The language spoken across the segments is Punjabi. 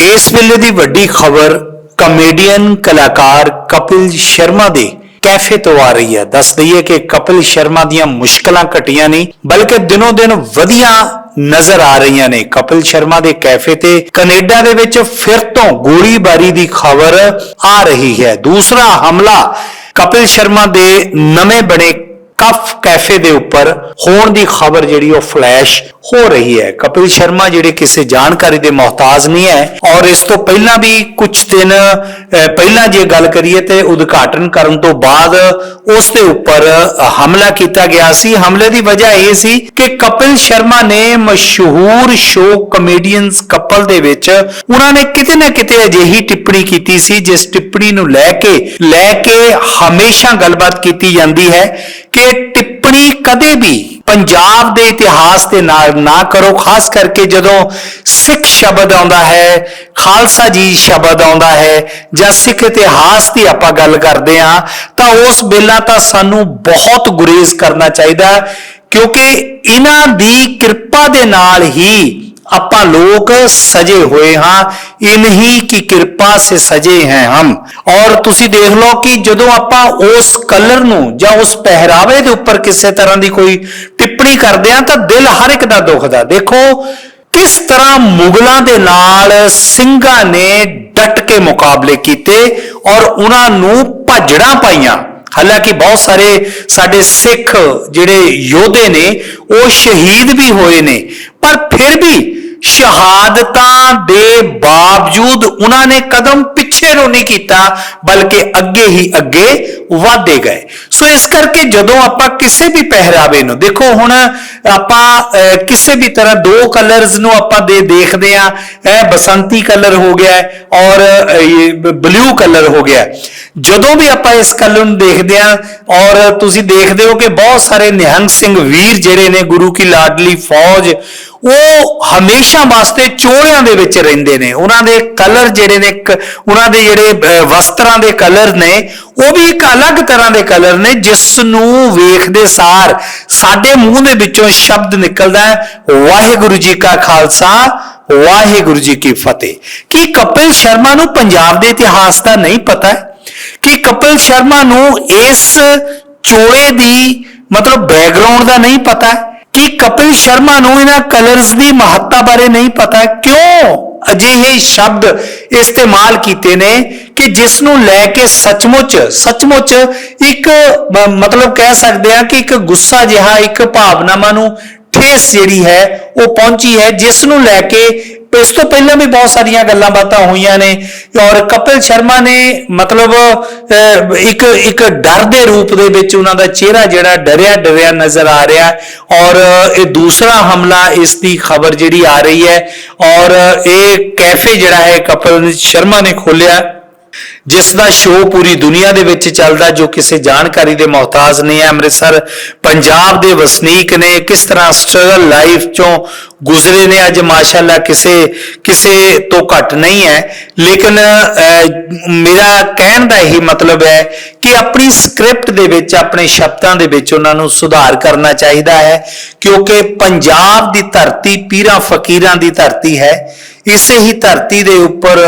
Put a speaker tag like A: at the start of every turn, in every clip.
A: ਇਸ ਵੇਲੇ ਦੀ ਵੱਡੀ ਖਬਰ ਕਮੇਡੀਅਨ ਕਲਾਕਾਰ ਕਪਿਲ ਸ਼ਰਮਾ ਦੇ ਕੈਫੇ ਤੋਂ ਆ ਰਹੀ ਹੈ। ਦੱਸ ਦਈਏ ਕਿ ਕਪਿਲ ਸ਼ਰਮਾ ਦੀਆਂ ਮੁਸ਼ਕਲਾਂ ਘਟੀਆਂ ਨਹੀਂ, ਬਲਕਿ ਦਿਨੋਂ ਦਿਨ ਵਧੀਆ ਨਜ਼ਰ ਆ ਰਹੀਆਂ ਨੇ। ਕਪਿਲ ਸ਼ਰਮਾ ਦੇ ਕੈਫੇ ਤੇ ਕੈਨੇਡਾ ਦੇ ਵਿੱਚ ਫਿਰ ਤੋਂ ਗੋਲੀਬਾਰੀ ਦੀ ਖਬਰ ਆ ਰਹੀ ਹੈ। ਦੂਸਰਾ ਹਮਲਾ ਕਪਿਲ ਸ਼ਰਮਾ ਦੇ ਨਵੇਂ ਬਣੇ ਕਫ ਕੈਫੇ ਦੇ ਉੱਪਰ ਹੋਣ ਦੀ ਖਬਰ ਜਿਹੜੀ ਉਹ ਫਲੈਸ਼ ਹੋ ਰਹੀ ਹੈ। ਕਪਿਲ ਸ਼ਰਮਾ ਜਿਹੜੇ ਕਿਸੇ ਜਾਣਕਾਰੀ ਦੇ ਮੁਹਤਾਜ ਨਹੀਂ ਹੈ ਔਰ ਇਸ ਤੋਂ ਪਹਿਲਾਂ ਵੀ ਕੁਝ ਦਿਨ ਪਹਿਲਾਂ ਜੇ ਗੱਲ ਕਰੀਏ ਤੇ ਉਦਘਾਟਨ ਕਰਨ ਤੋਂ ਬਾਅਦ ਉਸ ਦੇ ਉੱਪਰ ਹਮਲਾ ਕੀਤਾ ਗਿਆ ਸੀ। ਹਮਲੇ ਦੀ ਵਜ੍ਹਾ ਇਹ ਸੀ ਕਿ ਕਪਿਲ ਸ਼ਰਮਾ ਨੇ ਮਸ਼ਹੂਰ ਸ਼ੋਅ ਕਮੇਡੀਅਨਸ ਕਪਲ ਦੇ ਵਿੱਚ ਉਹਨਾਂ ਨੇ ਕਿਤੇ ਨਾ ਕਿਤੇ ਅਜਿਹੀ ਟਿੱਪਣੀ ਕੀਤੀ ਸੀ, ਜਿਸ ਟਿੱਪਣੀ ਨੂੰ ਲੈ ਕੇ ਲੈ ਕੇ ਹਮੇਸ਼ਾ ਗੱਲਬਾਤ ਕੀਤੀ ਜਾਂਦੀ ਹੈ ਕਿ ਟਿੱਪਣੀ ਕਦੇ ਵੀ ਪੰਜਾਬ ਦੇ ਇਤਿਹਾਸ ਦੇ ਨਾਲ ਨਾ ਕਰੋ ਖਾਸ ਕਰਕੇ ਜਦੋਂ ਸਿੱਖ ਸ਼ਬਦ ਆਉਂਦਾ ਹੈ ਖਾਲਸਾ ਜੀ ਸ਼ਬਦ ਆਉਂਦਾ ਹੈ ਜਾਂ ਸਿੱਖ ਇਤਿਹਾਸ ਦੀ ਆਪਾਂ ਗੱਲ ਕਰਦੇ ਹਾਂ ਤਾਂ ਉਸ ਵੇਲਾ ਤਾਂ ਸਾਨੂੰ ਬਹੁਤ ਗੁਰੇਜ਼ ਕਰਨਾ ਚਾਹੀਦਾ ਕਿਉਂਕਿ ਇਹਨਾਂ ਦੀ ਕਿਰਪਾ ਦੇ ਨਾਲ ਹੀ ਆਪਾਂ ਲੋਕ ਸਜੇ ਹੋਏ ਹਾਂ, ਇਨਹੀ ਕੀ ਕਿਰਪਾ ਸੇ ਸਜੇ ਹੈ ਹਮ। ਔਰ ਤੁਸੀਂ ਦੇਖ ਲਓ ਕਿ ਜਦੋਂ ਆਪਾਂ ਉਸ ਕਲਰ ਨੂੰ ਜਾਂ ਉਸ ਪਹਿਰਾਵੇ ਦੇ ਉੱਪਰ ਕਿਸੇ ਤਰ੍ਹਾਂ ਦੀ ਕੋਈ ਟਿੱਪਣੀ ਕਰਦੇ ਆ ਤਾਂ ਦਿਲ ਹਰ ਇੱਕ ਦਾ ਦੁਖਦਾ। ਦੇਖੋ, ਕਿਸ ਤਰ੍ਹਾਂ ਮੁਗਲਾਂ ਦੇ ਨਾਲ ਸਿੰਘਾਂ ਨੇ ਡਟ ਕੇ ਮੁਕਾਬਲੇ ਕੀਤੇ ਔਰ ਉਹਨਾਂ ਨੂੰ ਭਾਜੜਾਂ ਪਾਈਆਂ। ਹਾਲਾਂਕਿ ਬਹੁਤ ਸਾਰੇ ਸਾਡੇ ਸਿੱਖ ਜਿਹੜੇ ਯੋਧੇ ਨੇ, ਉਹ ਸ਼ਹੀਦ ਵੀ ਹੋਏ ਨੇ, ਪਰ ਫਿਰ ਵੀ ਸ਼ਹਾਦਤਾਂ ਦੇ ਬਾਵਜੂਦ ਉਹਨਾਂ ਨੇ ਕਦਮ ਪਿੱਛੇ ਨੂੰ ਨਹੀਂ ਕੀਤਾ, ਬਲਕਿ ਅੱਗੇ ਹੀ ਅੱਗੇ ਵਧਦੇ ਗਏ। ਸੋ ਇਸ ਕਰਕੇ ਜਦੋਂ ਆਪਾਂ ਕਿਸੇ ਵੀ ਪਹਿਰਾਵੇ ਨੂੰ, ਦੇਖੋ ਹੁਣ ਆਪਾਂ ਕਿਸੇ ਵੀ ਤਰ੍ਹਾਂ ਦੋ ਕਲਰਸ ਨੂੰ ਆਪਾਂ ਦੇ ਦੇਖਦੇ ਆ ਇਹ ਬਸੰਤੀ ਕਲਰ ਹੋ ਗਿਆ ਔਰ ਬਲੂ ਕਲਰ ਹੋ ਗਿਆ ਜਦੋਂ ਵੀ ਆਪਾਂ ਇਸ ਕਲਰ ਨੂੰ ਦੇਖਦੇ ਆ ਔਰ ਤੁਸੀਂ ਦੇਖਦੇ ਹੋ ਕਿ ਬਹੁਤ ਸਾਰੇ ਨਿਹੰਗ ਸਿੰਘ ਵੀਰ ਜਿਹੜੇ ਨੇ, ਗੁਰੂ ਕੀ ਲਾਡਲੀ ਫੌਜ ਉਹ ਹਮੇਸ਼ਾ ਵਾਸਤੇ ਚੋਲਿਆਂ ਦੇ ਵਿੱਚ ਰਹਿੰਦੇ ਨੇ। ਉਹਨਾਂ ਦੇ ਕਲਰ ਜਿਹੜੇ ਨੇ ਇੱਕ- ਉਹਨਾਂ ਦੇ ਜਿਹੜੇ ਵਸਤਰਾਂ ਦੇ ਕਲਰ ਨੇ, ਉਹ ਵੀ ਇੱਕ ਅਲੱਗ ਤਰ੍ਹਾਂ ਦੇ ਕਲਰ ਨੇ ਜਿਸ ਨੂੰ ਵੇਖਦੇ ਸਾਰ ਸਾਡੇ ਮੂੰਹ ਦੇ ਵਿੱਚੋਂ ਸ਼ਬਦ ਨਿਕਲਦਾ ਹੈ, ਵਾਹਿਗੁਰੂ ਜੀ ਕਾ ਖਾਲਸਾ, ਵਾਹਿਗੁਰੂ ਜੀ ਕੀ ਫਤਿਹ। ਕੀ ਕਪਿਲ ਸ਼ਰਮਾ ਨੂੰ ਪੰਜਾਬ ਦੇ ਇਤਿਹਾਸ ਦਾ ਨਹੀਂ ਪਤਾ? ਹੈ ਕਿ ਕਪਿਲ ਸ਼ਰਮਾ ਨੂੰ ਇਸ ਚੋਲੇ ਦੀ ਮਤਲਬ ਬੈਕਗ੍ਰਾਉਂਡ ਦਾ ਨਹੀਂ ਪਤਾ? ਹੈ ਕਿ ਕਪਿਲ ਸ਼ਰਮਾ ਨੂੰ ਇਹਨਾਂ ਕਲਰਸ ਦੀ ਮਹੱਤਤਾ ਬਾਰੇ ਨਹੀਂ ਪਤਾ, ਕਿਉਂ ਅਜਿਹੇ ਸ਼ਬਦ ਇਸਤੇਮਾਲ ਕੀਤੇ ਨੇ ਕਿ ਜਿਸ ਨੂੰ ਲੈ ਕੇ ਸੱਚਮੁੱਚ ਸੱਚਮੁੱਚ ਇੱਕ ਮ- ਮਤਲਬ ਕਹਿ ਸਕਦੇ ਆ ਕਿ ਇੱਕ ਗੁੱਸਾ ਜਿਹਾ, ਇੱਕ ਭਾਵਨਾਵਾਂ ਨੂੰ ਠੇਸ ਜਿਹੜੀ ਹੈ, ਉਹ ਪਹੁੰਚੀ ਹੈ ਜਿਸ ਨੂੰ ਲੈ ਕੇ ਇਸ ਤੋਂ ਪਹਿਲਾਂ ਵੀ ਬਹੁਤ ਸਾਰੀਆਂ ਗੱਲਾਂ ਬਾਤਾਂ ਹੋਈਆਂ ਨੇ ਔਰ ਕਪਿਲ ਸ਼ਰਮਾ ਨੇ ਮਤਲਬ ਇੱਕ ਇੱਕ ਡਰ ਦੇ ਰੂਪ ਦੇ ਵਿੱਚ ਉਹਨਾਂ ਦਾ ਚਿਹਰਾ ਜਿਹੜਾ ਡਰਿਆ ਡਰਿਆ ਨਜ਼ਰ ਆ ਰਿਹਾ ਔਰ ਇਹ ਦੂਸਰਾ ਹਮਲਾ ਇਸ ਦੀ ਖਬਰ ਜਿਹੜੀ ਆ ਰਹੀ ਹੈ ਔਰ ਇਹ ਕੈਫੇ ਜਿਹੜਾ ਹੈ ਕਪਿਲ ਸ਼ਰਮਾ ਨੇ ਖੋਲਿਆ ਜਿਸ ਦਾ ਸ਼ੋਅ ਪੂਰੀ ਦੁਨੀਆ ਦੇ ਵਿੱਚ ਚੱਲਦਾ ਜੋ ਕਿਸੇ ਜਾਣਕਾਰੀ ਦੇ ਮੁਹਤਾਜ ਨਹੀਂ ਹੈ ਅੰਮ੍ਰਿਤਸਰ ਪੰਜਾਬ ਦੇ ਵਸਨੀਕ ਨੇ ਕਿਸ ਤਰ੍ਹਾਂ ਸਟਰਗਲ ਲਾਈਫ ਚੋਂ ਗੁਜ਼ਰੇ ਨੇ ਅੱਜ ਮਾਸ਼ਾਅੱਲਾ ਕਿਸੇ ਕਿਸੇ ਤੋਂ ਘੱਟ ਨਹੀਂ ਹੈ। ਲੇਕਿਨ ਅਹ, ਮੇਰਾ ਕਹਿਣ ਦਾ ਇਹੀ ਮਤਲਬ ਹੈ ਕਿ ਆਪਣੀ ਸਕ੍ਰਿਪਟ ਦੇ ਵਿੱਚ ਆਪਣੇ ਸ਼ਬਦਾਂ ਦੇ ਵਿੱਚ ਉਹਨਾਂ ਨੂੰ ਸੁਧਾਰ ਕਰਨਾ ਚਾਹੀਦਾ ਹੈ ਕਿਉਂਕਿ ਪੰਜਾਬ ਦੀ ਧਰਤੀ ਪੀਰਾਂ ਫਕੀਰਾਂ ਦੀ ਧਰਤੀ ਹੈ। ਇਸੇ ਹੀ ਧਰਤੀ ਦੇ ਉੱਪਰ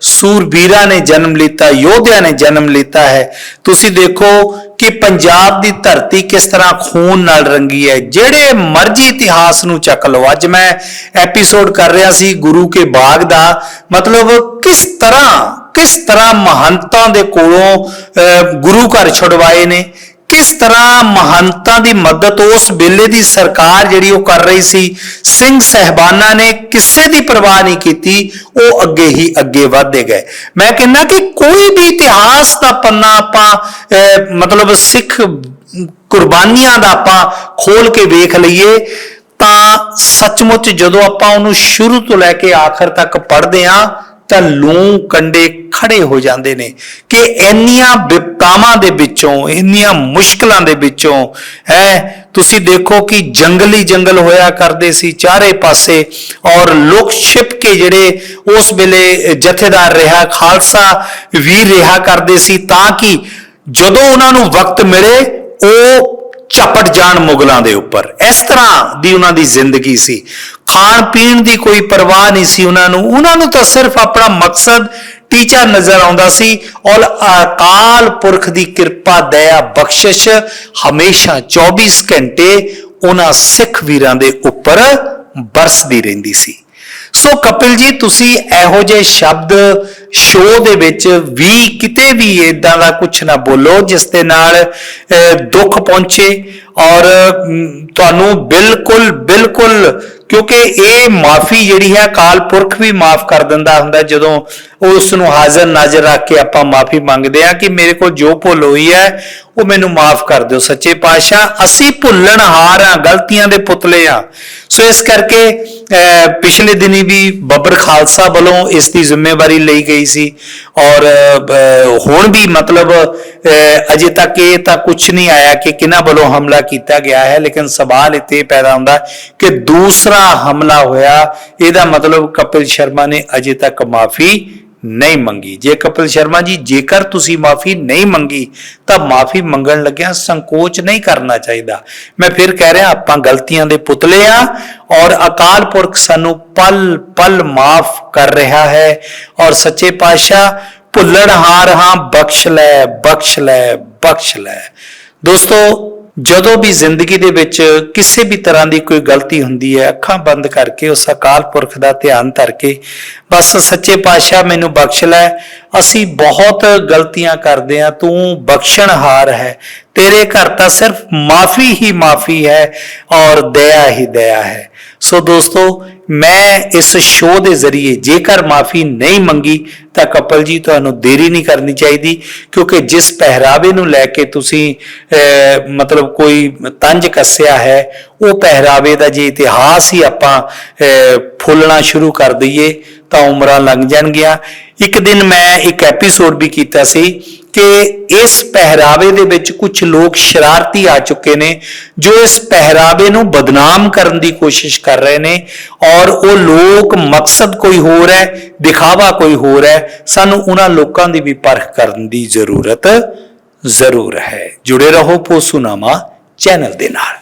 A: ਸੂਰਬੀਰਾਂ ਨੇ ਜਨਮ ਲਿੱਤਾ ਯੋਧਿਆਂ ਨੇ ਜਨਮ ਲਿੱਤਾ ਹੈ। ਤੁਸੀਂ ਦੇਖੋ ਕਿ ਪੰਜਾਬ ਦੀ ਧਰਤੀ ਕਿਸ ਤਰ੍ਹਾਂ ਖੂਨ ਨਾਲ ਰੰਗੀ ਹੈ। ਜਿਹੜੇ ਮਰਜ਼ੀ ਇਤਿਹਾਸ ਨੂੰ ਚੱਕ ਲਓ। ਅੱਜ ਮੈਂ ਐਪੀਸੋਡ ਕਰ ਰਿਹਾ ਸੀ ਗੁਰੂ ਕੇ ਬਾਗ ਦਾ। ਮਤਲਬ ਕਿਸ ਤਰ੍ਹਾਂ ਕਿਸ ਤਰ੍ਹਾਂ ਮਹੰਤਾਂ ਦੇ ਕੋਲੋਂ ਅਹ, ਗੁਰੂ ਘਰ ਛੁਡਵਾਏ ਨੇ। ਕਿਸ ਤਰ੍ਹਾਂ ਮਹੰਤਾਂ ਦੀ ਮਦਦ ਉਸ ਵੇਲੇ ਦੀ ਸਰਕਾਰ ਜਿਹੜੀ ਉਹ ਕਰ ਰਹੀ ਸੀ, ਸਿੰਘ ਸਹਿਬਾਨਾਂ ਨੇ ਕਿਸੇ ਦੀ ਪਰਵਾਹ ਨਹੀਂ ਕੀਤੀ, ਉਹ ਅੱਗੇ ਹੀ ਅੱਗੇ ਵਧਦੇ ਗਏ। ਮੈਂ ਕਹਿੰਦਾ ਕਿ ਕੋਈ ਵੀ ਇਤਿਹਾਸ ਦਾ ਪੰਨਾ ਆਪਾਂ ਮਤਲਬ ਸਿੱਖ ਕੁਰਬਾਨੀਆਂ ਦਾ ਆਪਾਂ ਖੋਲ ਕੇ ਵੇਖ ਲਈਏ, ਤਾਂ ਸੱਚਮੁੱਚ ਜਦੋਂ ਆਪਾਂ ਉਹਨੂੰ ਸ਼ੁਰੂ ਤੋਂ ਲੈ ਕੇ ਆਖਰ ਤੱਕ ਪੜ੍ਹਦੇ ਆਂ ਤਾਂ ਲੂੰ ਕੰਡੇ ਖੜੇ ਹੋ ਜਾਂਦੇ ਨੇ ਕਿ ਇੰਨੀਆਂ ਵਿਪਤਾਵਾਂ ਦੇ ਵਿੱਚੋਂ, ਇੰਨੀਆਂ ਮੁਸ਼ਕਲਾਂ ਦੇ ਵਿੱਚੋਂ, ਹੈ, ਤੁਸੀਂ ਦੇਖੋ ਕਿ ਜੰਗਲੀ ਜੰਗਲ ਹੋਇਆ ਕਰਦੇ ਸੀ, ਚਾਰੇ ਪਾਸੇ, ਔਰ ਲੋਕ ਛਿਪ ਕੇ ਜਿਹੜੇ ਉਸ ਵੇਲੇ ਜਥੇਦਾਰ ਰਿਹਾ, ਖਾਲਸਾ ਵੀਰ ਰਿਹਾ ਕਰਦੇ ਸੀ, ਤਾਂ ਕਿ ਜਦੋਂ ਉਹਨਾਂ ਨੂੰ ਵਕਤ ਮਿਲੇ, ਉਹ ਝਪਟ ਜਾਣ ਮੁਗਲਾਂ ਦੇ ਉੱਪਰ। ਇਸ ਤਰ੍ਹਾਂ ਦੀ ਉਹਨਾਂ ਦੀ ਜ਼ਿੰਦਗੀ ਸੀ। ਖਾਣ ਪੀਣ ਦੀ ਕੋਈ ਪਰਵਾਹ ਨਹੀਂ ਸੀ ਉਹਨਾਂ ਨੂੰ। ਉਹਨਾਂ ਨੂੰ ਤਾਂ ਸਿਰਫ ਆਪਣਾ ਮਕਸਦ ਟੀਚਾ ਨਜ਼ਰ ਆਉਂਦਾ ਸੀ, ਔਰ ਅਕਾਲ ਪੁਰਖ ਦੀ ਕਿਰਪਾ, ਦਇਆ, ਬਖਸ਼ਿਸ਼ ਹਮੇਸ਼ਾ 24 ਘੰਟੇ ਉਹਨਾਂ ਸਿੱਖ ਵੀਰਾਂ ਦੇ ਉੱਪਰ ਬਰਸਦੀ ਰਹਿੰਦੀ ਸੀ। ਸੋ ਕਪਿਲ ਜੀ ਤੁਸੀਂ ਇਹੋ ਜਿਹੇ ਸ਼ਬਦ ਸ਼ੋਅ ਦੇ ਵਿੱਚ ਵੀ ਕਿਤੇ ਵੀ ਇਦਾਂ ਦਾ ਕੁਝ ਨਾ ਬੋਲੋ ਜਿਸ ਦੇ ਨਾਲ ਅਹ, ਦੁੱਖ ਪਹੁੰਚੇ ਔਰ ਤੁਹਾਨੂੰ ਬਿਲਕੁਲ ਬਿਲਕੁਲ ਕਿਉਂਕਿ ਇਹ ਮਾਫੀ ਜਿਹੜੀ ਹੈ ਅਕਾਲ ਪੁਰਖ ਵੀ ਮਾਫ ਕਰ ਦਿੰਦਾ ਹੁੰਦਾ ਜਦੋਂ ਉਸ ਨੂੰ ਹਾਜ਼ਰ ਨਾਜ਼ਰ ਰੱਖ ਕੇ ਆਪਾਂ ਮਾਫੀ ਮੰਗਦੇ ਆ ਕਿ ਮੇਰੇ ਕੋਲ ਜੋ ਭੁੱਲ ਹੋਈ ਹੈ ਉਹ ਮੈਨੂੰ ਮਾਫ ਕਰ ਦਿਓ। ਸੱਚੇ ਪਾਤਸ਼ਾਹ ਅਸੀਂ ਭੁੱਲਣ ਹਾਰ ਆ ਗਲਤੀਆਂ ਦੇ ਪੁਤਲੇ ਆ ਸੋ ਇਸ ਕਰਕੇ ਅਹ, ਪਿਛਲੇ ਦਿਨੀ ਵੀ ਬੱਬਰ ਖਾਲਸਾ ਵੱਲੋਂ ਇਸ ਦੀ ਜ਼ਿੰਮੇਵਾਰੀ ਲਈ ਗਈ ਸੀ ਔਰ ਅਹ, ਹੁਣ ਵੀ ਮਤਲਬ ਅਹ, ਅਜੇ ਤੱਕ ਇਹ ਤਾਂ ਕੁਝ ਨਹੀਂ ਆਇਆ ਕਿ ਕਿਹਨਾਂ ਵੱਲੋਂ ਹਮਲਾ ਕੀਤਾ ਗਿਆ ਹੈ ਲੇਕਿਨ ਸਵਾਲ ਇੱਥੇ ਪੈਦਾ ਹੁੰਦਾ ਕਿ ਦੂਸਰਾ ਹਮਲਾ ਹੋਇਆ ਇਹਦਾ ਮਤਲਬ ਕਪਿਲ ਸ਼ਰਮਾ ਨੇ ਅਜੇ ਤੱਕ ਮਾਫੀ ਨਹੀਂ ਮੰਗੀ। ਜੇ ਕਪਿਲ ਸ਼ਰਮਾ ਜੀ, ਜੇਕਰ ਤੁਸੀਂ ਮਾਫੀ ਨਹੀਂ ਮੰਗੀ, ਤਾਂ ਮਾਫੀ ਮੰਗਣ ਲੱਗਿਆ ਸੰਕੋਚ ਨਹੀਂ ਕਰਨਾ ਚਾਹੀਦਾ। ਮੈਂ ਫਿਰ ਕਹਿ ਰਿਹਾ, ਆਪਾਂ ਗਲਤੀਆਂ ਦੇ ਪੁਤਲੇ ਆ ਔਰ ਅਕਾਲ ਪੁਰਖ ਸਾਨੂੰ ਪਲ ਪਲ ਮਾਫ ਕਰ ਰਿਹਾ ਹੈ ਔਰ ਸੱਚੇ ਪਾਤਸ਼ਾਹ ਭੁੱਲਣਹਾਰ ਹਾਂ, ਬਖਸ਼ ਲੈ ਬਖਸ਼ ਲੈ ਬਖਸ਼ ਲੈ। ਦੋਸਤੋ ਜਦੋਂ ਵੀ ਜ਼ਿੰਦਗੀ ਦੇ ਵਿੱਚ ਕਿਸੇ ਵੀ ਤਰ੍ਹਾਂ ਦੀ ਕੋਈ ਗਲਤੀ ਹੁੰਦੀ ਹੈ, ਅੱਖਾਂ ਬੰਦ ਕਰਕੇ ਉਸ ਅਕਾਲ ਪੁਰਖ ਦਾ ਧਿਆਨ ਧਰ ਕੇ ਬਸ ਸੱਚੇ ਪਾਤਸ਼ਾਹ ਮੈਨੂੰ ਬਖਸ਼ ਲੈ, ਅਸੀਂ ਬਹੁਤ ਗਲਤੀਆਂ ਕਰਦੇ ਆ ਤੂੰ ਬਖਸ਼ਣਹਾਰ ਹੈ। ਤੇਰੇ ਘਰ ਤਾਂ ਸਿਰਫ ਮਾਫੀ ਹੀ ਮਾਫੀ ਹੈ ਔਰ ਦਇਆ ਹੀ ਦਇਆ ਹੈ। ਸੋ ਦੋਸਤੋ, ਮੈਂ ਇਸ ਸ਼ੋਅ ਦੇ ਜ਼ਰੀਏ ਜੇਕਰ ਮਾਫੀ ਨਹੀਂ ਮੰਗੀ, ਤਾਂ ਕਪਲ ਜੀ ਤੁਹਾਨੂੰ ਦੇਰੀ ਨਹੀਂ ਕਰਨੀ ਚਾਹੀਦੀ, ਕਿਉਂਕਿ ਜਿਸ ਪਹਿਰਾਵੇ ਨੂੰ ਲੈ ਕੇ ਤੁਸੀਂ ਮਤਲਬ ਕੋਈ ਤੰਜ ਕੱਸਿਆ ਹੈ, ਉਹ ਪਹਿਰਾਵੇ ਦਾ ਜੇ ਇਤਿਹਾਸ ਹੀ ਆਪਾਂ ਫੁੱਲਣਾ ਸ਼ੁਰੂ ਕਰ ਦਈਏ, ਤਾਂ ਉਮਰਾਂ ਲੰਘ ਜਾਣਗੀਆਂ। ਇੱਕ ਦਿਨ ਮੈਂ ਇੱਕ ਐਪੀਸੋਡ ਵੀ ਕੀਤਾ ਸੀ ਕਿ ਇਸ ਪਹਿਰਾਵੇ ਦੇ ਵਿੱਚ ਕੁਝ ਲੋਕ ਸ਼ਰਾਰਤੀ ਆ ਚੁੱਕੇ ਨੇ, ਜੋ ਇਸ ਪਹਿਰਾਵੇ ਨੂੰ ਬਦਨਾਮ ਕਰਨ ਦੀ ਕੋਸ਼ਿਸ਼ ਕਰ ਰਹੇ ਨੇ ਔਰ ਉਹ ਲੋਕ ਮਕਸਦ ਕੋਈ ਹੋਰ ਹੈ, ਦਿਖਾਵਾ ਕੋਈ ਹੋਰ ਹੈ, ਸਾਨੂੰ ਉਹਨਾਂ ਲੋਕਾਂ ਦੀ ਵੀ ਪਰਖ ਕਰਨ ਦੀ ਜ਼ਰੂਰਤ ਜ਼ਰੂਰ ਹੈ। ਜੁੜੇ ਰਹੋ ਪੋਸੂਨਾਮਾ ਚੈਨਲ ਦੇ ਨਾਲ।